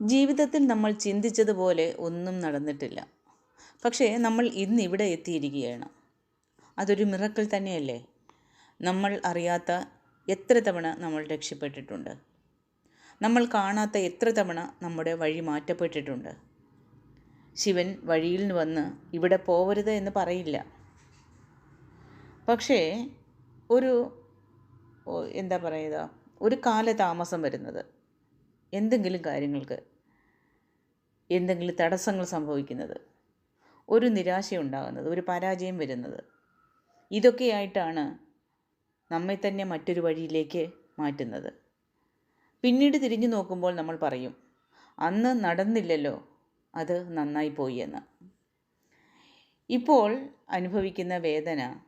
ജീവിതത്തിൽ നമ്മൾ ചിന്തിച്ചതുപോലെ ഒന്നും നടന്നിട്ടില്ല. പക്ഷേ നമ്മൾ ഇന്ന് ഇവിടെ എത്തിയിരിക്കുകയാണ്. അതൊരു മിറക്കിൾ തന്നെയല്ലേ? നമ്മൾ അറിയാത്ത എത്ര തവണ നമ്മൾ രക്ഷപ്പെട്ടിട്ടുണ്ട്? നമ്മൾ കാണാത്ത എത്ര തവണ നമ്മുടെ വഴി മാറ്റപ്പെട്ടിട്ടുണ്ട്? ശിവൻ വഴിയിൽ വന്ന് ഇവിടെ പോവരുത് എന്ന് പറയില്ല. പക്ഷേ ഒരു എന്താ പറയുക ഒരു കാലതാമസം വരുന്നത്. എന്തെങ്കിലും കാര്യങ്ങൾക്ക് എന്തെങ്കിലും തടസ്സങ്ങൾ സംഭവിക്കുന്നത് ഒരു നിരാശയുണ്ടാകുന്നത് ഒരു പരാജയം വരുന്നത് ഇതൊക്കെയായിട്ടാണ് നമ്മെ തന്നെ മറ്റൊരു വഴിയിലേക്ക് മാറ്റുന്നത്. പിന്നീട് തിരിഞ്ഞു നോക്കുമ്പോൾ നമ്മൾ പറയും അന്ന് നടന്നില്ലല്ലോ അത് നന്നായി പോയി എന്ന്. ഇപ്പോൾ അനുഭവിക്കുന്ന വേദന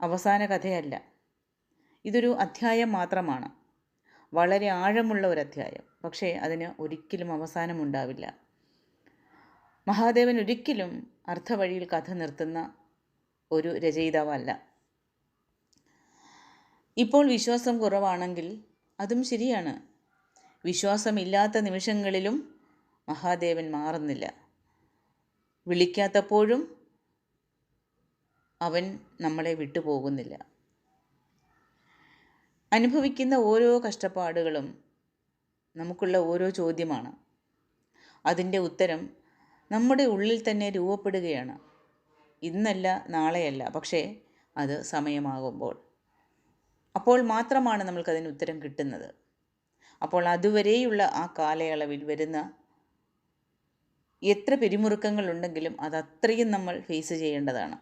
അവസാന കഥയല്ല. ഇതൊരു അധ്യായം മാത്രമാണ്. വളരെ ആഴമുള്ള ഒരു അധ്യായം പക്ഷേ അതിന് ഒരിക്കലും അവസാനമുണ്ടാവില്ല. മഹാദേവൻ ഒരിക്കലും അർത്ഥവഴിയിൽ കഥ നിർത്തുന്ന ഒരു രചയിതാവല്ല. ഇപ്പോൾ വിശ്വാസം കുറവാണെങ്കിൽ അതും ശരിയാണ്. വിശ്വാസമില്ലാത്ത നിമിഷങ്ങളിലും മഹാദേവൻ മാറുന്നില്ല. വിളിക്കാത്തപ്പോഴും അവൻ നമ്മളെ വിട്ടുപോകുന്നില്ല. അനുഭവിക്കുന്ന ഓരോ കഷ്ടപ്പാടുകളും നമുക്കുള്ള ഓരോ ചോദ്യമാണ്. അതിന്റെ ഉത്തരം നമ്മുടെ ഉള്ളിൽ തന്നെ രൂപപ്പെടുകയാണ്. ഇന്നല്ല നാളെയല്ല പക്ഷേ അത് സമയമാകുമ്പോൾ. അപ്പോൾ മാത്രമാണ് നമ്മൾക്കതിന് ഉത്തരം കിട്ടുന്നത്. അപ്പോൾ അതുവരെയുള്ള ആ കാലയളവിൽ വരുന്ന എത്ര പിരിമുറുക്കങ്ങളുണ്ടെങ്കിലും അത് അത്രയും നമ്മൾ ഫേസ് ചെയ്യേണ്ടതാണ്.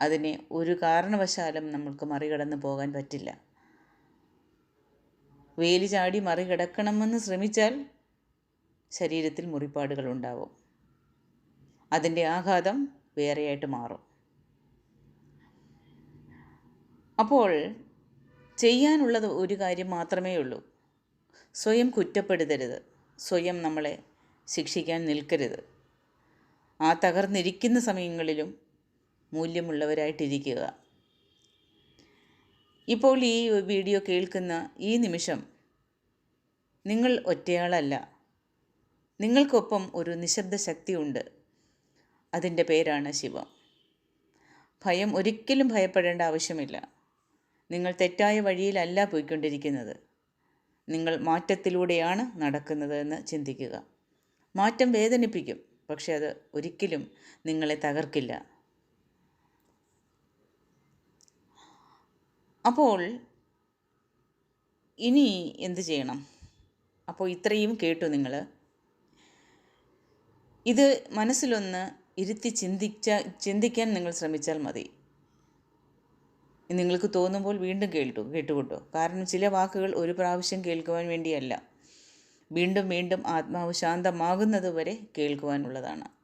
അതിനെ ഒരു കാരണവശാലും നമ്മൾക്ക് മറികടന്ന് പോകാൻ പറ്റില്ല. വേലി ചാടി മറികടക്കണമെന്ന് ശ്രമിച്ചാൽ ശരീരത്തിൽ മുറിപ്പാടുകൾ ഉണ്ടാവും. അതിന്റെ ആഘാതം വേറെയായിട്ട് മാറും. അപ്പോൾ ചെയ്യാനുള്ളത് ഒരു കാര്യം മാത്രമേ ഉള്ളൂ. സ്വയം കുറ്റപ്പെടുത്തരുത്. സ്വയം നമ്മളെ ശിക്ഷിക്കാൻ നിൽക്കരുത്. ആ തകർന്നിരിക്കുന്ന സമയങ്ങളിലും മൂല്യമുള്ളവരായിട്ടിരിക്കുക. ഇപ്പോൾ ഈ വീഡിയോ കേൾക്കുന്ന ഈ നിമിഷം നിങ്ങൾ ഒറ്റയാളല്ല. നിങ്ങൾക്കൊപ്പം ഒരു നിശബ്ദ ശക്തിയുണ്ട്. അതിന്റെ പേരാണ് ശിവം. ഭയം ഒരിക്കലും ഭയപ്പെടേണ്ട ആവശ്യമില്ല. നിങ്ങൾ തെറ്റായ വഴിയിലല്ല പോയിക്കൊണ്ടിരിക്കുന്നത്. നിങ്ങൾ മാറ്റത്തിലൂടെയാണ് നടക്കുന്നത് എന്ന് ചിന്തിക്കുക. മാറ്റം വേദനിപ്പിക്കും പക്ഷെ അത് ഒരിക്കലും നിങ്ങളെ തകർക്കില്ല. അപ്പോൾ ഇനി എന്ത് ചെയ്യണം? അപ്പോൾ ഇത്രയും കേട്ടു നിങ്ങൾ. ഇത് മനസ്സിലൊന്ന് ഇരുത്തി ചിന്തിച്ച ചിന്തിക്കാൻ നിങ്ങൾ ശ്രമിച്ചാൽ മതി. നിങ്ങൾക്ക് തോന്നുമ്പോൾ വീണ്ടും കേട്ടു കേട്ടുകൊണ്ടു. കാരണം ചില വാക്കുകൾ ഒരു പ്രാവശ്യം കേൾക്കുവാൻ വേണ്ടിയല്ല. വീണ്ടും വീണ്ടും ആത്മാവ് ശാന്തമാകുന്നത് വരെ കേൾക്കുവാനുള്ളതാണ്.